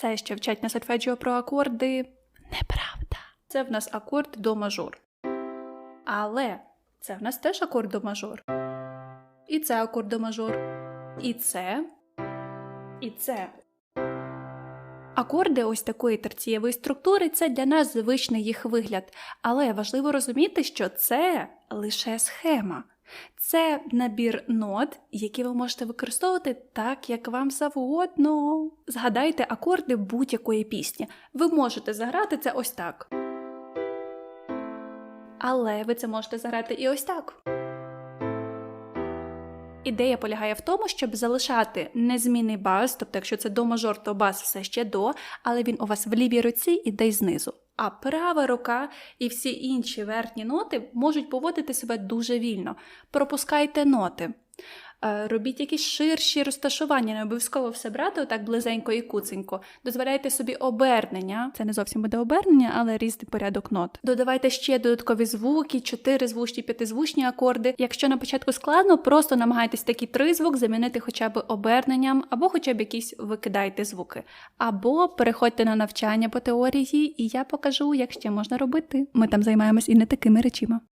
все, що вчать на сольфеджіо про акорди, неправда. Це в нас акорд до мажор. Але це в нас теж акорд до мажор. І це акорд до мажор. І це. І це. Акорди ось такої терцієвої структури це для нас звичний їх вигляд, але важливо розуміти, що це лише схема. Це набір нот, які ви можете використовувати так, як вам завгодно. Згадайте акорди будь-якої пісні. Ви можете заграти це ось так. Але ви це можете заграти і ось так. Ідея полягає в тому, щоб залишати незмінний бас, тобто, якщо це до мажор, то бас все ще до, але він у вас в лівій руці іде й знизу. А права рука і всі інші верхні ноти можуть поводити себе дуже вільно. Пропускайте ноти. Е, Робіть якісь ширші розташування, не обов'язково все брати отак близенько і куценько. Дозволяйте собі обернення. Це не зовсім буде обернення, але різний порядок нот. Додавайте ще додаткові звуки, чотиризвучні, п'ятизвучні акорди. Якщо на початку складно, просто намагайтесь такий тризвук замінити хоча б оберненням, або хоча б якісь викидайте звуки. Або переходьте на навчання по теорії, і я покажу, як ще можна робити. Ми там займаємось і не такими речима.